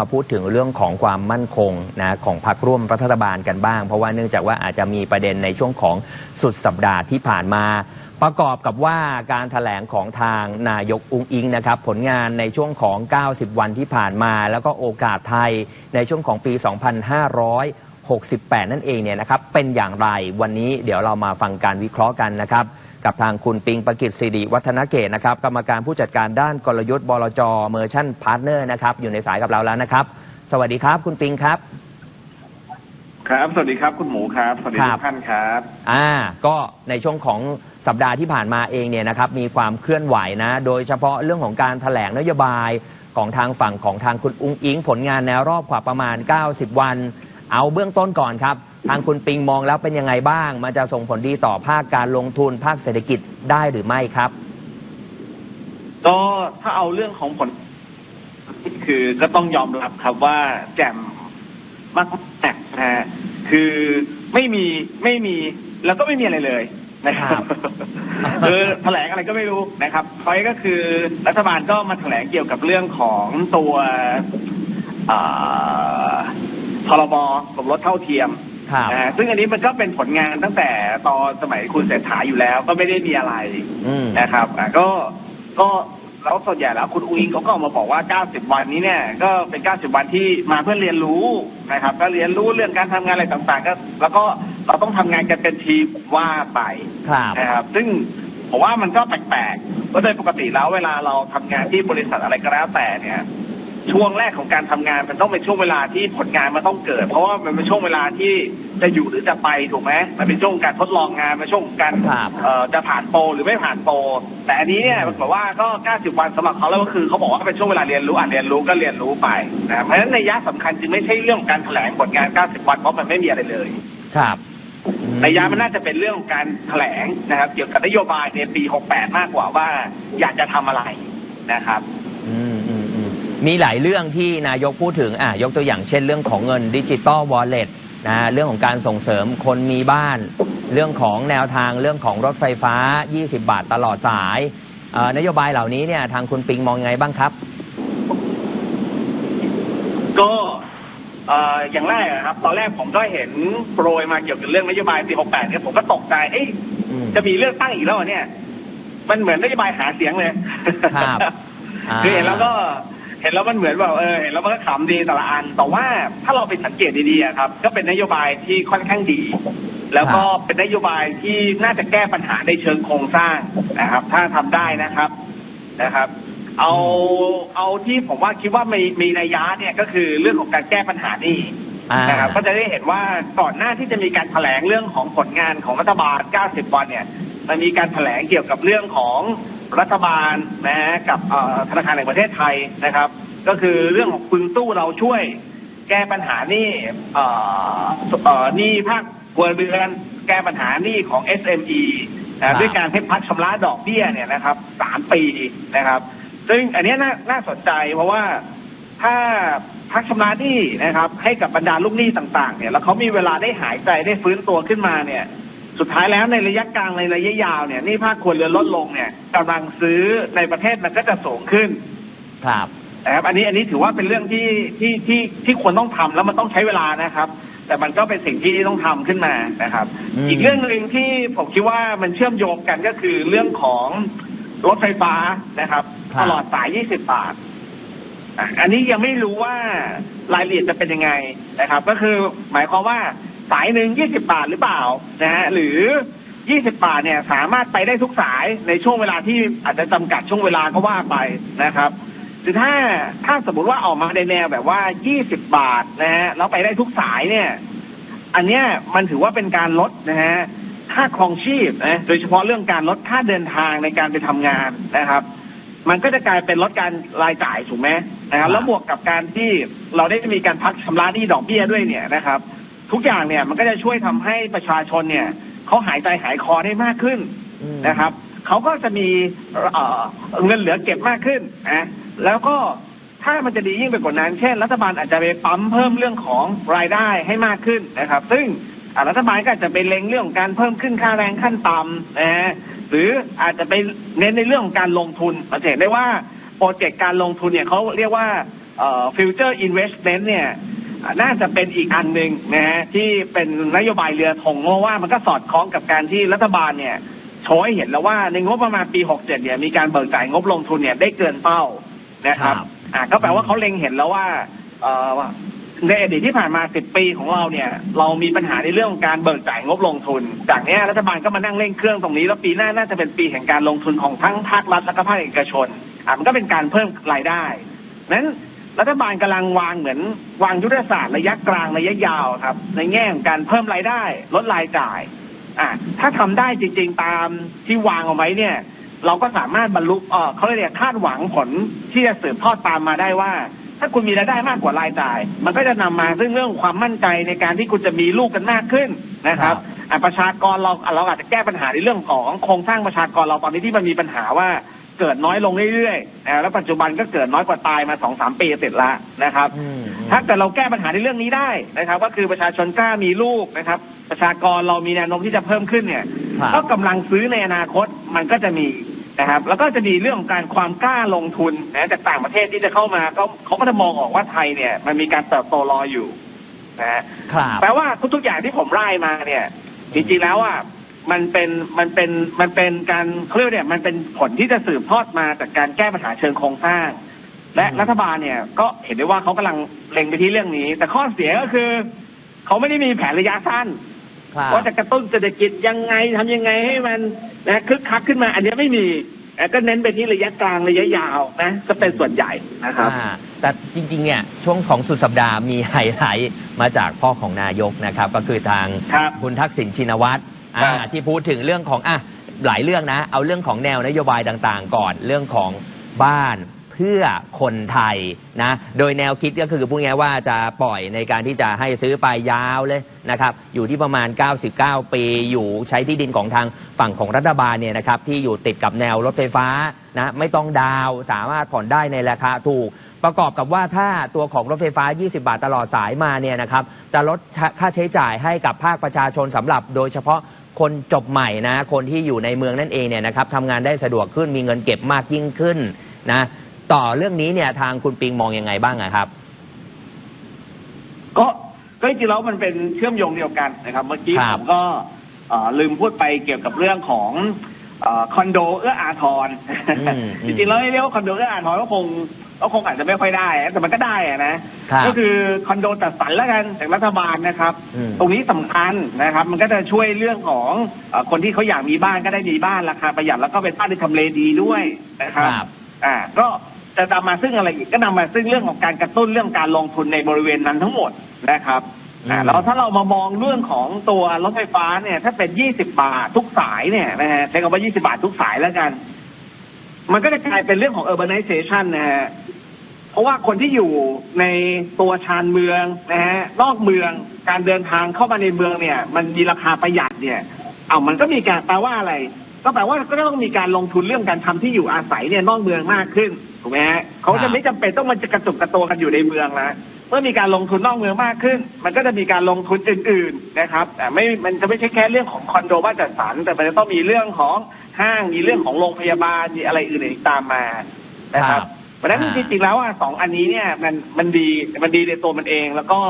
มาพูดถึงเรื่องของความมั่นคงนะของพรรคร่วมรัฐบาลกันบ้าง เพราะว่าเนื่องจากว่าอาจจะมีประเด็นในช่วงของสุดสัปดาห์ที่ผ่านมา ประกอบกับว่าการถแถลงของทางนายกอุงอิงนะครับผลงานในช่วงของ 90 วันที่ผ่านมา แล้วก็โอกาสไทยในช่วงของปี 2568 นั่นเองเนี่ยนะครับเป็นอย่างไรวันนี้เดี๋ยวเรามาฟังการวิเคราะห์กันนะครับ กับทางคุณปิงประกิตสิริวัฒนเกตนะครับกรรมการผู้จัดการด้านกลยุทธ์บลจเมอร์ชั่นพาร์ทเนอร์นะครับอยู่ในสายกับเราแล้วนะครับ สวัสดีครับคุณปิงครับ ครับสวัสดีครับคุณหมูครับสวัสดีครัทุบกท่านครับอ่าก็ในช่วงของสัปดาห์ที่ผ่านมาเองเนี่ยนะครับมีความเคลื่อนไหวนะ โดยเฉพาะเรื่องของการถแถลงนโยบายของทางฝั่งของทางคุณอุ้งอิงผลงานแนวรอบกว่าประมาณ 90 วัน เอาเบื้องต้นก่อนครับ ทางคุณปิงมองแล้วเป็นยังไงบ้าง มันจะส่งผลดีต่อภาคการลงทุนภาคเศรษฐกิจได้หรือไม่ครับ ก็ถ้าเอาเรื่องของผล คือก็ต้องยอมรับครับว่าแจ่มมากแนะฮะคือไม่มีไม่มีแล้วก็ไม่มีอะไรเลยนะครับครับคือแถลงอะไรก็ไม่รู้นะครับพอยก็คือรัฐบาลก็มาแถลงเกี่ยวกับเรื่องของตัวอ่าพรบสมรสเท่าเทียม ครับนะฮะซึ่งอันนี้มันก็เป็นผลงานตั้งแต่ตอนสมัยคุณเศรษฐาอยู่แล้ว ก็ไม่ได้มีอะไรอืมนะครับอะก็ก็แล้วส่วนใหญ่แล้วคุณอุ้งเขาก็ออกมาบอกว่า 90 วันนี้เนี่ยก็เป็น 90 วันที่มาเพื่อเรียนรู้นะครับ ก็เรียนรู้เรื่องการทำงานอะไรต่างๆก็แล้วก็เราต้องทำงานกันเป็นทีมว่าไป ครับ นะครับซึ่งผมว่ามันก็แปลกๆเพราะโดยปกติแล้วเวลาเราทำงานที่บริษัทอะไรก็แล้วแต่เนี่ย ช่วงแรกของการทำงานมันต้องเป็นช่วงเวลาที่ผลงานมันต้องเกิด เพราะว่ามันเป็นช่วงเวลาที่จะอยู่หรือจะไปถูกไหมมันเป็นช่วงการทดลองงานเป็นช่วงการครับเอ่อจะผ่านโปรหรือไม่ผ่านโปรแต่อันนี้เนี่ยมันบอกว่าก็90วันสำหรับเขาแล้วก็คือเขาบอกว่าเป็นช่วงเวลาเรียนรู้อ่านเรียนรู้ก็เรียนรู้ไปนะครับเพราะฉะนั้นในยะสำคัญจึงไม่ใช่เรื่องของการแถลงผลงาน 90 วันเพราะมันไม่มีอะไรเลย ครับอืมในยะมันน่าจะเป็นเรื่องของการแถลงนะครับ เกี่ยวกับนโยบายในปี 68 มากกว่าว่าอยากจะทำอะไรนะครับ อืมอื มอืมมีหลายเรื่องที่นายกพูดถึงอะยกตัวอย่างเช่นเรื่องของเงินดิจิตอลวอลเล็ตนะเรื่องของการส่งเสริมคนมีบ้าน เรื่องของแนวทางเรื่องของรถไฟฟ้า 20 บาทตลอดสายเอ่อนโยบายเหล่านี้เนี่ยทางคุณปิงมองยังไงบ้างครับ ก็เอ่ออย่างแรกอะครับ ตอนแรกผมก็เห็นโปรยมาเกี่ยวกับเรื่องนโยบายปี68เนี่ยผมก็ตกใจเอ๊ะอืมจะมีเลือกตั้งอีกแล้วเหรอเนี่ย มันเหมือนนโยบายหาเสียงเลย ครับอ่าคือเห็นแล้วก็ เห็นแล้วมันเหมือนแบบเออเห็นแล้วมันก็ขำดีแต่ละอัน แต่ว่าถ้าเราไปสังเกตดีๆอะครับ ก็เป็นนโยบายที่ค่อนข้างดี แล้วก็เป็นนโยบายที่น่าจะแก้ปัญหาในเชิงโครงสร้างนะครับ ถ้าทำได้นะครับนะครับ เอาเอาที่ผมว่าคิดว่ามีมีนัยยะเนี่ยก็คือเรื่องของการแก้ปัญหานี่อ่านะครับก็จะได้เห็นว่าก่อนหน้าที่จะมีการแถลงเรื่องของผลงานของรัฐบาล 90 วันเนี่ย มันมีการแถลงเกี่ยวกับเรื่องของ รัฐบาลนะฮะกับเอ่อธนาคารแห่งประเทศไทยนะครับ ก็คือเรื่องของคุณตู้เราช่วย แก้ปัญหาหนี้เอ่อเอ่อหนี้ภาคครัวเรือนแก้ปัญหาหนี้ของ SME ครันะบด้วยการให้พักชำระดอกเบี้ยเนี่ยนะครับสามปีนะครับ ซึ่งอันเนี้ยน่าน่าสนใจเพราะว่าถ้าพักชำระหนี้นะครับ ให้กับบรรดาลูกหนี้ต่าง ๆ เนี่ยแล้วเขามีเวลาได้หายใจได้ฟื้นตัวขึ้นมาเนี่ย สุดท้ายแล้วในระยะกลางในระยะยาวเนี่ยหนี่ภาคครัวเรือนลดลงเนี่ยกำลังซื้อในประเทศมันก็จะสูงขึ้นครับนะครับอันนี้อันนี้ถือว่าเป็นเรื่องที่ที่ที่ที่ควรต้องทำแล้วมันต้องใช้เวลานะครับ แต่มันก็เป็นสิ่งที่ต้องทำขึ้นมานะครับอืมอีกเรื่องหนึ่งที่ผมคิดว่ามันเชื่อมโยงกันก็คือเรื่องของรถไฟฟ้านะครับครับตลอดสาย 20 บาทอะอันนี้ยังไม่รู้ว่ารายละเอียดจะเป็นยังไงนะครับ ก็คือหมายความว่า สายหนึ่ง20บาทหรือเปล่านะฮะหรือ 20 บาทเนี่ยสามารถไปได้ทุกสายในช่วงเวลาที่อาจจะจำกัดช่วงเวลาก็ว่าไปนะครับคือถ้าถ้าสมมติว่าออกมาในแนวแบบว่า 20 บาทนะฮะแล้วไปได้ทุกสายเนี่ย อันเนี้ยมันถือว่าเป็นการลดนะฮะค่าครองชีพนะโดยเฉพาะเรื่องการลดค่าเดินทางในการไปทำงานนะครับ มันก็จะกลายเป็นลดการรายจ่ายถูกไหมนะครับแล้วบวกกับการที่เราได้มีการพักชำระหนี้ดอกเบี้ยด้วยเนี่ยนะครับ ทุกอย่างเนี่ยมันก็จะช่วยทำให้ประชาชนเนี่ยเขาหายใจหายคอได้มากขึ้นอืม นะครับเขาก็จะมีเอ่อเงินเหลือเก็บมากขึ้นนะแล้วก็ถ้ามันจะดียิ่งไปกว่านั้น เช่น รัฐบาลอาจจะไปปั๊มเพิ่มเรื่องของรายได้ให้มากขึ้นนะครับ ซึ่งอ่ารัฐบาลก็อาจจะไปเล็งเรื่องของการเพิ่มขึ้นค่าแรงขั้นต่ำนะฮะหรืออาจจะไปเน้นในเรื่องของการลงทุนเราจะเห็นได้ว่าโปรเจกต์การลงทุนเนี่ยเขาเรียกว่าฟิวเจอร์อินเวสท์เมนต์เนี่ยอ่า น่าจะเป็นอีกอันหนึ่งนะฮะที่เป็นนโยบายเรือธงเพราะว่ามันก็สอดคล้องกับการที่รัฐบาลเนี่ยโชว์ให้เห็นแล้วว่าในงบประมาณปี 67 เนี่ยมีการเบิกจ่ายงบลงทุนเนี่ยได้เกินเป้านะครับครับ อ่าก็แปลว่าเขาเล็งเห็นแล้วว่าเอ่อในอดีตที่ผ่านมา 10 ปีของเราเนี่ย เรามีปัญหาในเรื่องของการเบิกจ่ายงบลงทุน จากเนี้ยรัฐบาลก็มานั่งเร่งเครื่องตรงนี้แล้วปีหน้าน่าจะเป็นปีแห่งการลงทุนของทั้งภาครัฐและก็ภาคเอกชนอ่ามันก็เป็นการเพิ่มรายได้นั้น รัฐบาลกำลังวางเหมือน วางยุทธศาสตร์ระยะกลางระยะยาวครับ ในแง่ของการเพิ่มรายได้ลดรายจ่าย อ่าถ้าทำได้จริง ๆ ตามที่วางเอาไว้เนี่ย เราก็สามารถบรรลุเออเขาเรียกคาดหวังผลที่จะสืบทอดตามมาได้ว่า ถ้าคุณมีรายได้มากกว่ารายจ่าย มันก็จะนำมาซึ่งเรื่องความมั่นใจในการที่คุณจะมีลูกกันมากขึ้นนะครับประชากรเราเราอาจจะแก้ปัญหาในเรื่องของโครงสร้างประชากรเราตอนนี้ที่มันมีปัญหาว่า เกิดน้อยลงเรื่อยๆนะแล้วปัจจุบันก็เกิดน้อยกว่าตายมาสองสามปีติดละนะครับอืมอืมถ้าเกิดเราแก้ปัญหาในเรื่องนี้ได้นะครับ ก็คือประชาชนกล้ามีลูกนะครับ ประชากรเรามีแนวโน้มที่จะเพิ่มขึ้นเนี่ยครับก็กำลังซื้อในอนาคตมันก็จะมีนะครับ แล้วก็จะมีเรื่องของการความกล้าลงทุนนะจากต่างประเทศที่จะเข้ามาก็เขาก็จะมองออกว่าไทยเนี่ย มันมีการเติบโตรออยู่นะฮะครับแปลว่าทุกๆอย่างที่ผมไล่มาเนี่ยจริงๆแล้วอะ มันเป็นมันเป็นมันเป็นการเขาเรียกว่าเนี่ยมันเป็นผลที่จะสืบทอดมาจากการแก้ปัญหาเชิงโครงสร้าง และอืมรัฐบาลเนี่ยก็เห็นได้ว่าเขากำลังเล็งไปที่เรื่องนี้ แต่ข้อเสียก็คือเขาไม่ได้มีแผนระยะสั้นครับว่าจะกระตุ้นเศรษฐกิจยังไงทำยังไงให้มันนะคึกคักขึ้นมา อันเนี้ยไม่มีแต่ก็เน้นไปที่ระยะกลางระยะยาวนะจะเป็นส่วนใหญ่นะครับอ่าแต่จริงๆเนี่ยช่วงของสุดสัปดาห์มีไฮไลท์มาจากพ่อของนายกนะครับ ก็คือทางครับคุณทักษิณชินวัตร อ่าครับที่พูดถึงเรื่องของอะหลายเรื่องนะ เอาเรื่องของแนวนโยบายต่างๆ ก่อนเรื่องของบ้าน เพื่อคนไทยนะ โดยแนวคิดก็คือพูดง่ายว่าจะปล่อยในการที่จะให้ซื้อไปยาวเลยนะครับ อยู่ที่ประมาณ 99 ปี อยู่ใช้ที่ดินของทางฝั่งของรัฐบาลเนี่ยนะครับที่อยู่ติดกับแนวรถไฟฟ้านะไม่ต้องดาวสามารถผ่อนได้ในราคาถูก ประกอบกับว่าถ้าตัวของรถไฟฟ้า 20 บาทตลอดสายมาเนี่ยนะครับจะลดค่าใช้จ่ายให้กับภาคประชาชนสำหรับโดยเฉพาะคนจบใหม่นะ คนที่อยู่ในเมืองนั่นเองเนี่ยนะครับทำงานได้สะดวกขึ้นมีเงินเก็บมากยิ่งขึ้นนะ ต่อเรื่องนี้เนี่ยทางคุณปิงมองยังไงบ้างอะครับ ก็ก็จริงๆแล้วมันเป็นเชื่อมโยงเดียวกันนะครับ เมื่อกี้ครัผบมก็เอ่อลืมพูดไปเกี่ยวกับเรื่องของเออคอนโดเอื้ออาทรอืมจริงๆแล้วเรียกว่าคอนโดเอื้ออาทรก็คงก็คงอาจจะไม่ค่อยได้อะแต่มันก็ได้อะนะครับก็คือคอนโดจัดสรรแล้วกันจากรัฐบาลนะครับอืมตรงนี้สำคัญนะครับ มันก็จะช่วยเรื่องของเออคนที่เขาอยากมีบ้านก็ได้มีบ้านราคาประหยัดแล้วก็เป็นบ้านที่ทำเลดีด้วยนะครับครับอ่า ก็ จะนำมาซึ่งอะไรอีกก็นำมาซึ่งเรื่องของการกระตุ้นเรื่องการลงทุนในบริเวณนั้นทั้งหมดนะครับอ่าอืมแล้วถ้าเรามามองเรื่องของตัวรถไฟฟ้าเนี่ย ถ้าเป็น20บาททุกสายเนี่ยนะฮะใช้คำว่า20บาททุกสายแล้วกัน มันก็จะกลายเป็นเรื่องของ urbanization นะฮะเพราะว่าคนที่อยู่ในตัวชานเมืองนะฮะนอกเมืองการเดินทางเข้ามาในเมืองเนี่ย มันมีราคาประหยัดเนี่ย เอามันก็มีการแปลว่าอะไร ก็แปลว่าก็ต้องมีการลงทุนเรื่องการทำที่อยู่อาศัยเนี่ยนอกเมืองมากขึ้นถูกไหมฮะเขาครัจะบไม่จำเป็นต้องมันจะกระจุกกระตัวกันอยู่ในเมืองนะเมื่อมีการลงทุนนอกเมืองมากขึ้น มันก็จะมีการลงทุนอื่น ๆนะครับแต่ไม่มันจะไม่ใช่แค่เรื่องของคอนโดบ้านจัดสรรแต่มันจะต้องมีเรื่องของห้างมีเรื่องของโรงพยาบาลมีอะไรอื่นอีกตามมานะครับเพราะฉะนั้นอ่าจริงๆแล้วอะสองอันนี้เนี่ยมันมันดีมันดีในตัวมันเองแล้วก็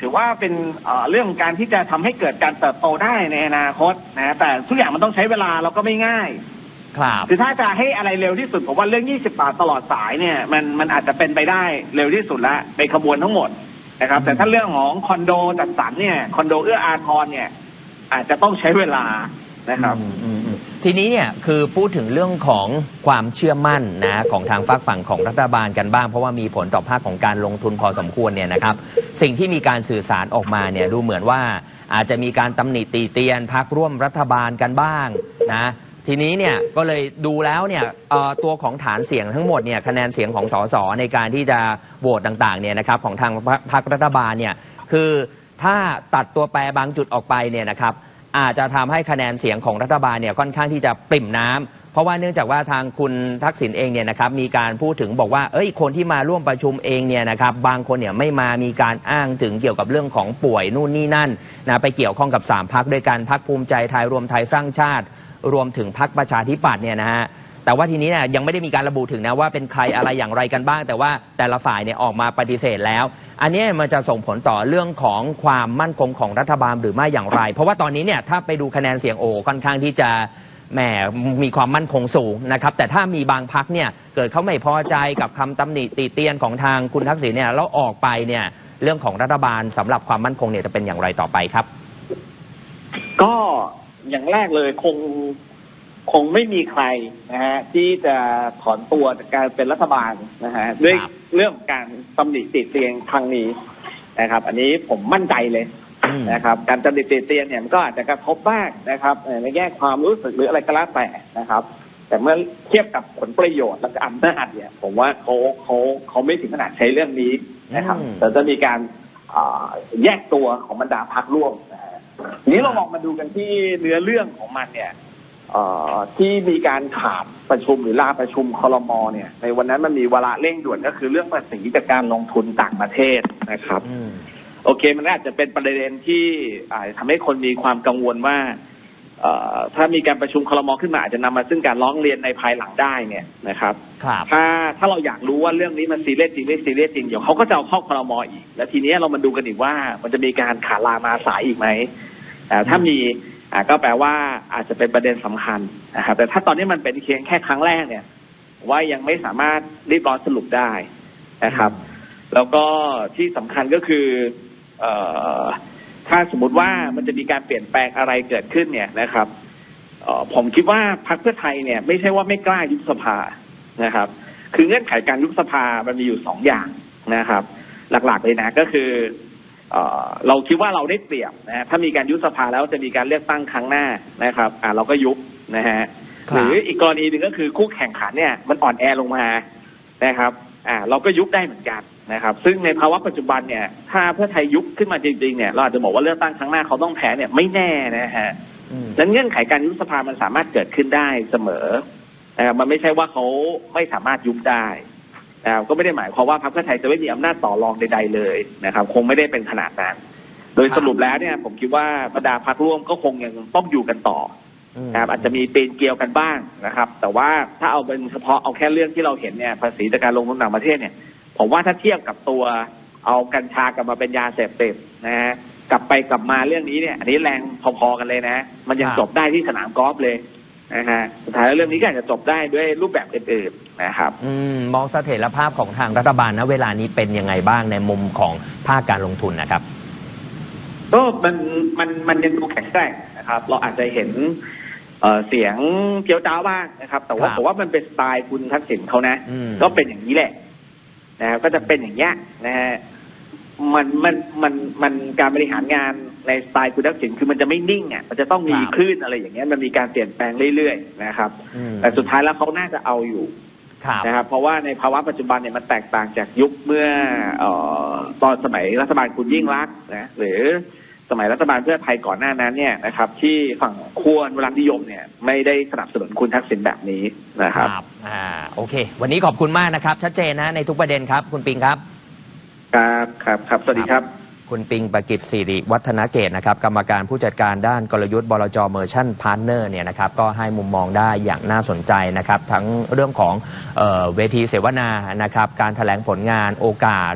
ถือว่าเป็นเอ่อเรื่องของการที่จะทำให้เกิดการเติบโตได้ในอนาคตนะแต่ทุกอย่างมันต้องใช้เวลาแล้วก็ไม่ง่าย ครับคือถ้าจะให้อะไรเร็วที่สุดผมว่าเรื่อง 20 บาทตลอดสายเนี่ยมันมันอาจจะเป็นไปได้เร็วที่สุดละในขบวนทั้งหมดนะครับ แต่ถ้าเรื่องของคอนโดจัดสรรเนี่ยคอนโดเอื้ออาทรเนี่ย อาจจะต้องใช้เวลานะครับอืมอืมอืม ทีนี้เนี่ยคือพูดถึงเรื่องของความเชื่อมั่นนะของทางฝากฝั่งของรัฐบาลกันบ้าง เพราะว่ามีผลต่อภาคของการลงทุนพอสมควรเนี่ยนะครับ สิ่งที่มีการสื่อสารออกมาเนี่ยดูเหมือนว่าอาจจะมีการตำหนิตีเตียนพักร่วมรัฐบาลกันบ้างนะทีนี้เนี่ยก็เลยดูแล้วเนี่ยตัวของฐานเสียงทั้งหมดเนี่ยคะแนนเสียงของสสในการที่จะโหวตต่างๆเนี่ยนะครับของทางพรรครัฐบาลเนี่ยคือถ้าตัดตัวแปรบางจุดออกไปเนี่ยนะครับ อาจจะทำให้คะแนนเสียงของรัฐบาลเนี่ยค่อนข้างที่จะปริ่มน้ำเพราะว่าเนื่องจากว่าทางคุณทักษิณเองเนี่ยนะครับมีการพูดถึงบอกว่า เอ้ยคนที่มาร่วมประชุมเองเนี่ยนะครับบางคนเนี่ยไม่มามีการอ้างถึงเกี่ยวกับเรื่องของป่วยนู่นนี่นั่นนะไปเกี่ยวข้องกับ3พักด้วยกันพักภูมิใจไทยรวมไทยสร้างชาติ รวมถึงพักประชาธิปัตย์เนี่ยนะฮะ แต่ว่าทีนี้เนี่ยยังไม่ได้มีการระบุถึงนะว่าเป็นใครอะไรอย่างไรกันบ้าง แต่ว่าแต่ละฝ่ายเนี่ยออกมาปฏิเสธแล้ว อันนี้มันจะส่งผลต่อเรื่องของความมั่นคงของรัฐบาลหรือไม่อย่างไร เพราะว่าตอนนี้เนี่ยถ้าไปดูคะแนนเสียงโอค่อนข้างที่จะแหมมีความมั่นคงสูงนะครับ แต่ถ้ามีบางพักเนี่ยเกิดเขาไม่พอใจกับคำตำหนิติเตียนของทางคุณทักษิณเนี่ยแล้วออกไปเนี่ยเรื่องของรัฐบาลสำหรับความมั่นคงเนี่ยจะเป็นอย่างไรต่อไปครับ ก็อย่างแรกเลยคง คงไม่มีใครนะฮะที่จะถอนตัวจากการเป็นรัฐบาลนะฮะด้วยครับเรื่องของการตำหนิติเตียนครั้งนี้นะครับ อันนี้ผมมั่นใจเลยอืมนะครับ การตำหนิติเตียนเนี่ยมันก็อาจจะกระทบบ้างนะครับเอ่อในแง่ความรู้สึกหรืออะไรก็แล้วแต่นะครับ แต่เมื่อเทียบกับผลประโยชน์และก็อำนาจเนี่ย ผมว่าเขาเขาเขาไม่ถึงขนาดใช้เรื่องนี้นะครับอืมแต่จะมีการอ่าแยกตัวของบรรดาพักร่วมนะฮะทีนี้เราลองมาดูกันที่เนื้อเรื่องของมันเนี่ยเอ่อ ที่มีการขาดประชุมหรือลาประชุมคอรมอเนี่ย ในวันนั้นมันมีวาระเร่งด่วนก็คือเรื่องภาษีจากการลงทุนต่างประเทศนะครับอืมโอเค มันอาจจะเป็นประเด็นที่อาจจะทำให้คนมีความกังวลว่าเอ่อถ้ามีการประชุมคลมขึ้นมาอาจจะนำมาซึ่งการร้องเรียนในภายหลังได้เนี่ยนะครับครับถ้าถ้าเราอยากรู้ว่าเรื่องนี้มันซีเรียสจริงไม่ซีเรียสจริงเดี๋ยวเขาก็จะเอาเข้าคลมอีก แล้วทีนี้เรามาดูกันอีกว่ามันจะมีการขาลามาสายอีกไหมอ่าถ้ามี อ่าก็แปลว่าอาจจะเป็นประเด็นสำคัญนะครับ แต่ถ้าตอนนี้มันเป็นเพียงแค่ครั้งแรกเนี่ย ว่ายังไม่สามารถรีบร้อนสรุปได้นะครับ แล้วก็ที่สำคัญก็คือเอ่อถ้าสมมติว่ามันจะมีการเปลี่ยนแปลงอะไรเกิดขึ้นเนี่ยนะครับผมคิดว่าพรรคเพื่อไทยเนี่ยไม่ใช่ว่าไม่กล้ายุบสภานะครับ คือเงื่อนไขการยุบสภามันมีอยู่สองอย่างนะครับ หลักๆเลยนะก็คือ เอ่อเราคิดว่าเราได้เปรียบนะฮะถ้ามีการยุบสภาแล้วจะมีการเลือกตั้งครั้งหน้านะครับอ่าเราก็ยุบนะฮะครับหรืออีกกรณีหนึ่งก็คือคู่แข่งขันเนี่ยมันอ่อนแอลงมานะครับอ่าเราก็ยุบได้เหมือนกันนะครับ ซึ่งในภาวะปัจจุบันเนี่ย ถ้าเพื่อไทยยุบขึ้นมาจริงๆเนี่ยเราอาจจะบอกว่าเลือกตั้งครั้งหน้าเขาต้องแพ้เนี่ยไม่แน่นะฮะอืมดังนั้นเงื่อนไขการยุบสภามันสามารถเกิดขึ้นได้เสมอนะครับมันไม่ใช่ว่าเขาไม่สามารถยุบได้ นะครับก็ไม่ได้หมายความว่าพรรคเพื่อไทยจะไม่มีอำนาจต่อรองใดๆเลยนะครับ คงไม่ได้เป็นขนาดนั้น โดยครับสรุปแล้วเนี่ย ผมคิดว่าบรรดาพรรคร่วมก็คงยังต้องอยู่กันต่ออืมนะครับอาจจะมีปีนเกลียวกันบ้างนะครับ แต่ว่าถ้าเอาเป็นเฉพาะเอาแค่เรื่องที่เราเห็นเนี่ยภาษีจากการลงทุนต่างประเทศเนี่ย ผมว่าถ้าเทียบกับตัวเอากัญชากลับมาเป็นยาเสพติดนะฮะกลับไปกลับมาเรื่องนี้เนี่ย อันนี้แรงพอๆกันเลยนะ มันยังครับจบได้ที่สนามกอล์ฟเลย นะฮะสุดท้ายแล้วเรื่องนี้ก็อาจจะจบได้ด้วยรูปแบบอื่นๆนะครับอืมมองเสถียรภาพของทางรัฐบาลนะเวลานี้เป็นยังไงบ้างในมุมของภาคการลงทุนนะครับก็มันมันมันยังดูแข็งแกร่งนะครับ เราอาจจะเห็นเอ่อเสียงเจียวจ้าวบ้างนะครับ แต่ว่าครับผมว่ามันเป็นสไตล์คุณทักษิณเขานะอืมก็เป็นอย่างนี้แหละนะครับก็จะเป็นอย่างเงี้ยนะฮะ มันมันมันมันการบริหารงานในสไตล์คุณทักษิณคือมันจะไม่นิ่งอะมันจะต้องมีครับคลื่นอะไรอย่างเงี้ยมันมีการเปลี่ยนแปลงเรื่อยๆนะครับอืมแต่สุดท้ายแล้วเขาน่าจะเอาอยู่ครับนะครับเพราะว่าในภาวะปัจจุบันเนี่ยมันแตกต่างจากยุคเมื่อเอ่อตอนสมัยรัฐบาลคุณยิ่งรักษณ์นะหรือสมัยรัฐบาลเพื่อไทยก่อนหน้านั้นเนี่ยนะครับ ที่ฝั่งขั้วรัฐนิยมเนี่ยไม่ได้สนับสนุนคุณทักษิณแบบนี้นะครับอ่าโอเค วันนี้ขอบคุณมากนะครับ ชัดเจนนะในทุกประเด็นครับ คุณปิงครับ ครับครับครับสวัสดีครับ คุณปิงประกิตสิริวัฒนเกตนะครับ กรรมการผู้จัดการด้านกลยุทธ์บลจเมอร์ชั่นพาร์เนอร์เนี่ยนะครับก็ให้มุมมองได้อย่างน่าสนใจนะครับ ทั้งเรื่องของเออเวทีเสวนานะครับ การถแถลงผลงานโอกาส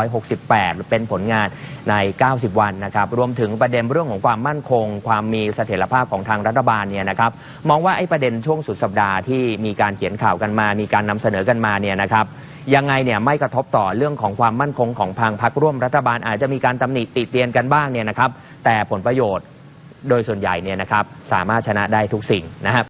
2568 เป็นผลงานใน 90 วันนะครับ รวมถึงประเด็นเรื่องของความมั่นคง ความมีเสถียรภาพของทางรัฐบาลเนี่ยนะครับ มองว่าไอ้ประเด็นช่วงสุดสัปดาห์ที่มีการเขียนข่าวกันมา มีการนำเสนอกันมาเนี่ยนะครับ ยังไงเนี่ยไม่กระทบต่อเรื่องของความมั่นคงของพางพักร่วมรัฐบาลอาจจะมีการตำหนิติเตียนกันบ้างเนี่ยนะครับ แต่ผลประโยชน์โดยส่วนใหญ่เนี่ยนะครับสามารถชนะได้ทุกสิ่งนะครับ